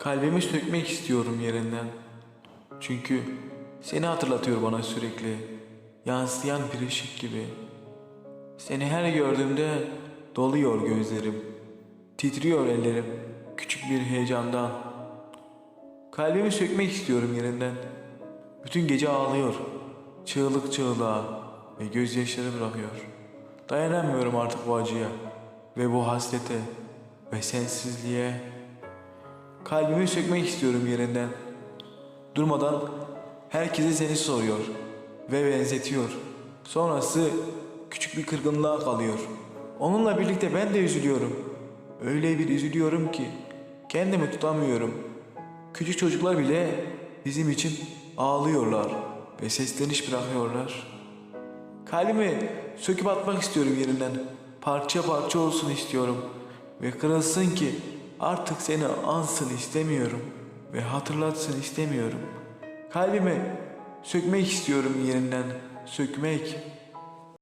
Kalbimi sökmek istiyorum yerinden. Çünkü seni hatırlatıyor bana sürekli. Yansıyan bir ışık gibi. Seni her gördüğümde doluyor gözlerim. Titriyor ellerim küçük bir heyecandan. Kalbimi sökmek istiyorum yerinden. Bütün gece ağlıyor. Çığlık çığlığa ve gözyaşları bırakıyor. Dayanamıyorum artık bu acıya ve bu hasrete ve sensizliğe. Kalbimi sökmek istiyorum yerinden. Durmadan herkese seni soruyor ve benzetiyor. Sonrası küçük bir kırgınlığa kalıyor. Onunla birlikte ben de üzülüyorum. Öyle bir üzülüyorum ki kendimi tutamıyorum. Küçük çocuklar bile bizim için ağlıyorlar ve sesleniş bırakıyorlar. Kalbimi söküp atmak istiyorum yerinden. Parça parça olsun istiyorum. Ve kırılsın ki artık seni ansın istemiyorum. Ve hatırlatsın istemiyorum. Kalbimi sökmek istiyorum yerinden. Sökmek.